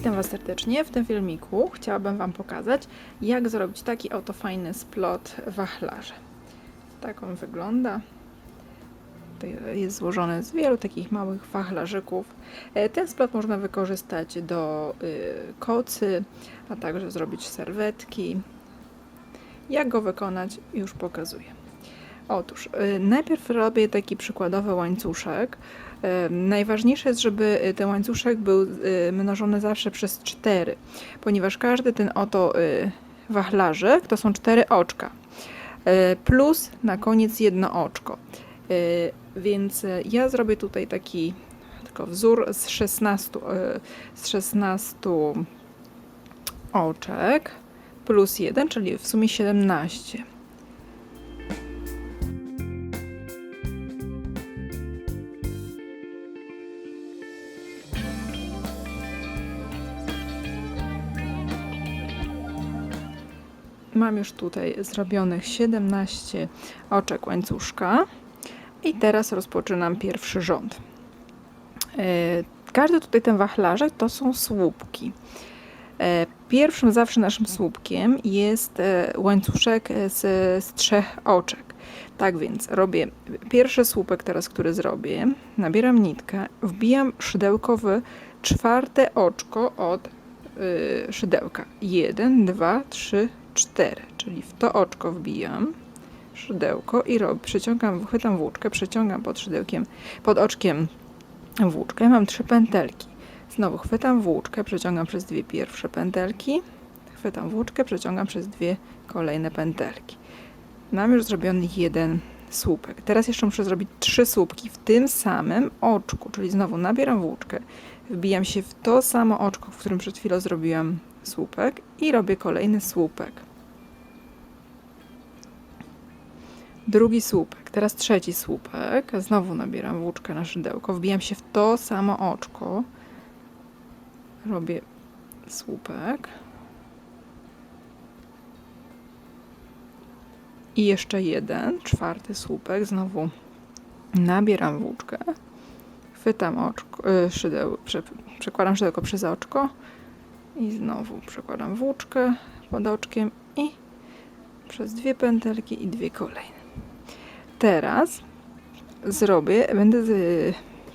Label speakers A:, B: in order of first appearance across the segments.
A: Witam Was serdecznie. W tym filmiku chciałabym Wam pokazać, jak zrobić taki oto fajny splot wachlarza. Tak on wygląda. Jest złożony z wielu takich małych wachlarzyków. E, Ten splot można wykorzystać do y, kocy, a także zrobić serwetki. Jak go wykonać, już pokazuję. Otóż, y, najpierw robię taki przykładowy łańcuszek. Najważniejsze jest, żeby y, ten łańcuszek był y, mnożony zawsze przez 4, ponieważ każdy ten oto y, wachlarzyk to są 4 oczka, plus na koniec jedno oczko. Więc ja zrobię tutaj taki tylko wzór z 16, y, z 16 oczek plus 1, czyli w sumie 17. Mam już tutaj zrobionych 17 oczek łańcuszka i teraz rozpoczynam pierwszy rząd. E, Każdy tutaj ten wachlarzek to są słupki. E, Pierwszym zawsze naszym słupkiem jest e, łańcuszek z, z trzech oczek. Tak więc robię pierwszy słupek teraz, który zrobię. Nabieram nitkę, wbijam szydełko w czwarte oczko od y, szydełka. Jeden, dwa, trzy, cztery. Czyli w to oczko wbijam szydełko i robię, przeciągam, chwytam włóczkę, przeciągam pod szydełkiem, pod oczkiem włóczkę. Mam trzy pętelki. Znowu chwytam włóczkę, przeciągam przez dwie pierwsze pętelki. Chwytam włóczkę, przeciągam przez dwie kolejne pętelki. Mam już zrobiony jeden słupek. Teraz jeszcze muszę zrobić trzy słupki w tym samym oczku, czyli znowu nabieram włóczkę, wbijam się w to samo oczko, w którym przed chwilą zrobiłam słupek i robię kolejny słupek. Drugi słupek, teraz trzeci słupek. Znowu nabieram włóczkę na szydełko, wbijam się w to samo oczko, robię słupek. I jeszcze jeden, czwarty słupek. Znowu nabieram włóczkę, chwytam oczko, y, szydeł, prze, przekładam szydełko przez oczko i znowu przekładam włóczkę pod oczkiem i przez dwie pętelki i dwie kolejne. Teraz zrobię, będę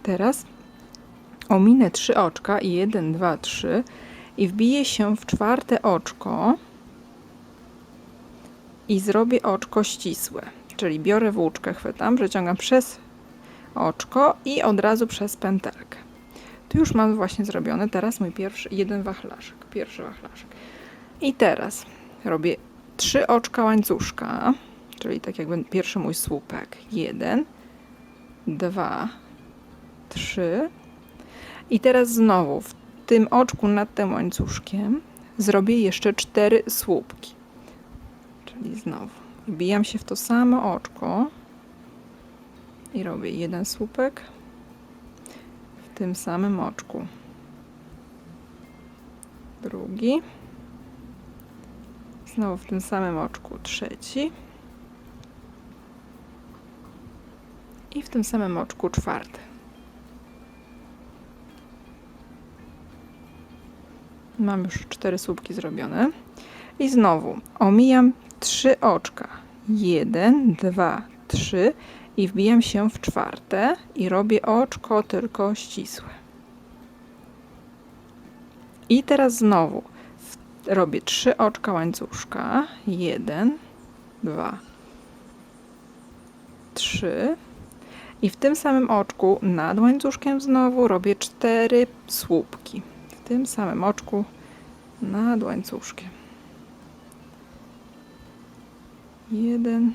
A: teraz ominę trzy oczka i jeden, dwa, trzy i wbiję się w czwarte oczko i zrobię oczko ścisłe. Czyli biorę włóczkę, chwytam, przeciągam przez oczko i od razu przez pętelkę. Tu już mam właśnie zrobiony teraz mój pierwszy, jeden wachlarzyk, pierwszy wachlarzyk. I teraz robię trzy oczka łańcuszka, czyli tak jakby pierwszy mój słupek. Jeden, dwa, trzy. I teraz znowu w tym oczku nad tym łańcuszkiem zrobię jeszcze cztery słupki. Czyli znowu wbijam się w to samo oczko i robię jeden słupek w tym samym oczku. Drugi. Znowu w tym samym oczku trzeci. I w tym samym oczku czwarty. Mam już cztery słupki zrobione. I znowu omijam trzy oczka. Jeden, dwa, trzy i wbijam się w czwarte i robię oczko tylko ścisłe. I teraz znowu robię trzy oczka łańcuszka. Jeden, dwa, trzy. I w tym samym oczku nad łańcuszkiem znowu robię cztery słupki. W tym samym oczku nad łańcuszkiem. Jeden,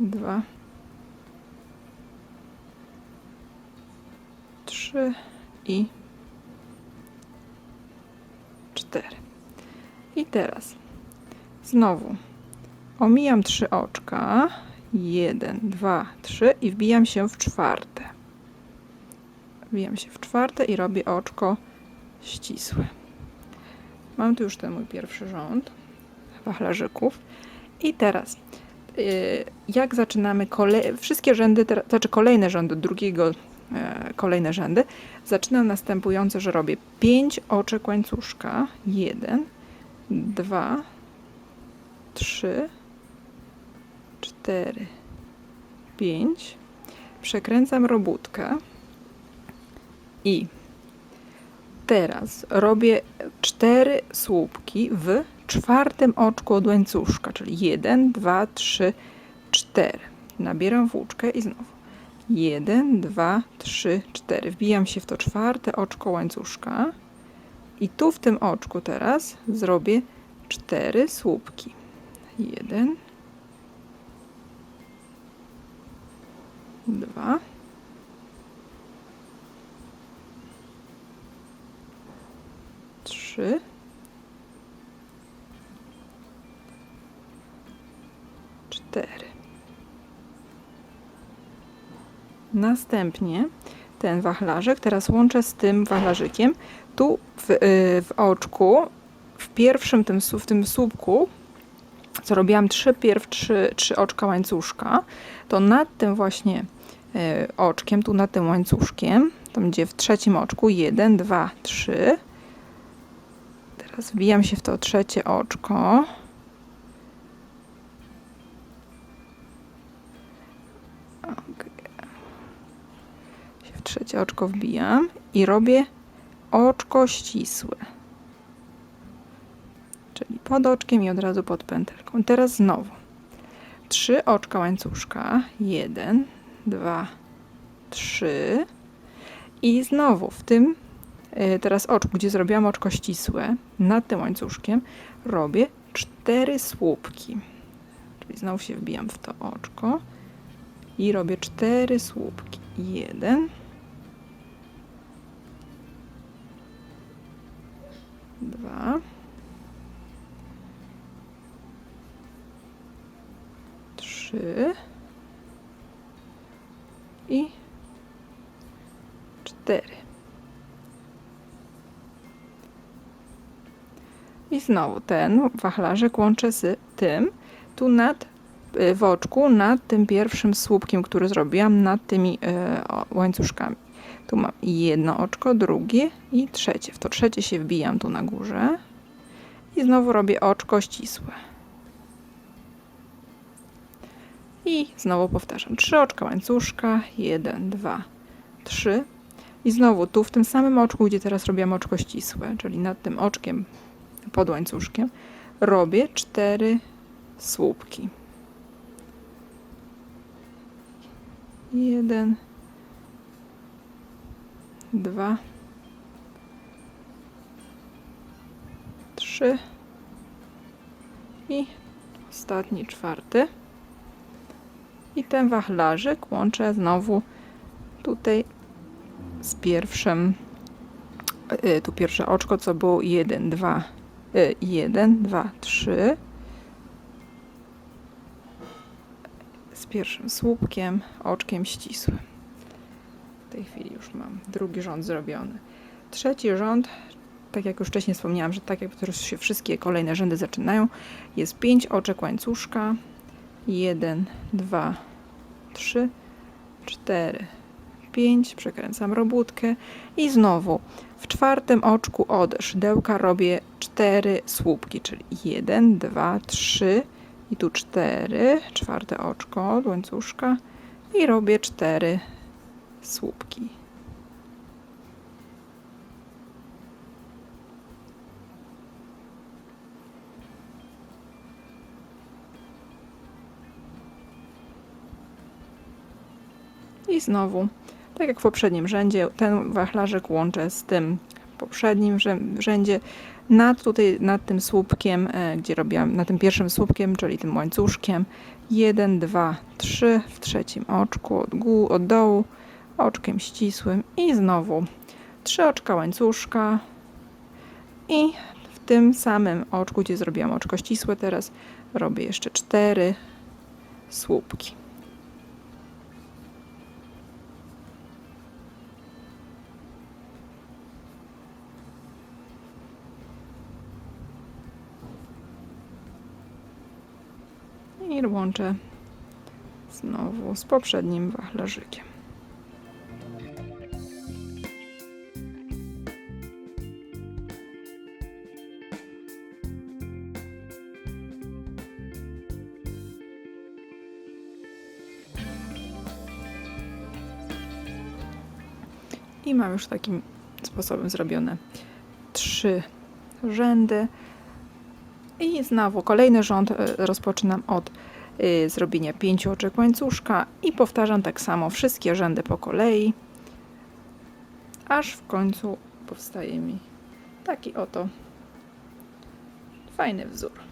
A: dwa, trzy i cztery. I teraz znowu omijam trzy oczka. Jeden, dwa, trzy i wbijam się w czwarte. Wbijam się w czwarte i robię oczko ścisłe. Mam tu już ten mój pierwszy rząd wachlarzyków. I teraz, yy, jak zaczynamy kolej, wszystkie rzędy, znaczy kolejne rzędy drugiego e, kolejne rzędy. Zaczynam następująco, że robię 5 oczek łańcuszka. 1, 2, 3, 4, 5. Przekręcam robótkę i teraz robię 4 słupki w czwartym oczku od łańcuszka, czyli 1, 2, 3, 4. Nabieram włóczkę i znowu 1, 2, 3, 4. Wbijam się w to czwarte oczko łańcuszka i tu w tym oczku teraz zrobię 4 słupki. 1, 2, trzy, cztery. Następnie ten wachlarzek teraz łączę z tym wachlarzykiem. Tu w, y, w oczku, w pierwszym tym, w tym słupku, co robiłam trzy, pierw trzy, trzy oczka łańcuszka, to nad tym właśnie y, oczkiem, tu nad tym łańcuszkiem, tam gdzie w trzecim oczku, jeden, dwa, trzy. Teraz wbijam się w to trzecie oczko. W trzecie oczko wbijam i robię oczko ścisłe. Pod oczkiem i od razu pod pętelką. Teraz znowu. Trzy oczka łańcuszka. Jeden, dwa, trzy. I znowu w tym y, teraz oczku, gdzie zrobiłam oczko ścisłe, nad tym łańcuszkiem robię cztery słupki. Czyli znowu się wbijam w to oczko i robię cztery słupki. Jeden, dwa, trzy i cztery. I znowu ten wachlarzyk łączę z tym, tu nad y, w oczku, nad tym pierwszym słupkiem, który zrobiłam, nad tymi y, łańcuszkami. Tu mam jedno oczko, drugie i trzecie. W to trzecie się wbijam tu na górze i znowu robię oczko ścisłe. I znowu powtarzam. Trzy oczka łańcuszka, jeden, dwa, trzy. I znowu tu w tym samym oczku, gdzie teraz robiłam oczko ścisłe, czyli nad tym oczkiem pod łańcuszkiem, robię cztery słupki. Jeden, dwa, trzy i ostatni, czwarty. I ten wachlarzyk łączę znowu tutaj z pierwszym, y, tu pierwsze oczko, co było 1, 2, 1, 2, 3. Z pierwszym słupkiem, oczkiem ścisłym. W tej chwili już mam drugi rząd zrobiony. Trzeci rząd, tak jak już wcześniej wspomniałam, że tak jak teraz się wszystkie kolejne rzędy zaczynają, jest 5 oczek łańcuszka. 1, 2, 3, 4, 5. Przekręcam robótkę. I znowu w czwartym oczku od szydełka robię 4 słupki, czyli 1, 2, 3 i tu 4, czwarte oczko od łańcuszka. I robię 4 słupki. I znowu, tak jak w poprzednim rzędzie, ten wachlarzyk łączę z tym poprzednim rzę- rzędzie nad tutaj, nad tym słupkiem, e, gdzie robiłam, na tym pierwszym słupkiem, czyli tym łańcuszkiem. 1, 2, 3 w trzecim oczku od, gó- od dołu, oczkiem ścisłym i znowu trzy oczka łańcuszka i w tym samym oczku, gdzie zrobiłam oczko ścisłe, teraz robię jeszcze cztery słupki. i łączę znowu z poprzednim wachlarzykiem. I mam już takim sposobem zrobione trzy rzędy. I znowu kolejny rząd e, rozpoczynam od zrobienia pięciu oczek łańcuszka i powtarzam tak samo wszystkie rzędy po kolei, aż w końcu powstaje mi taki oto fajny wzór.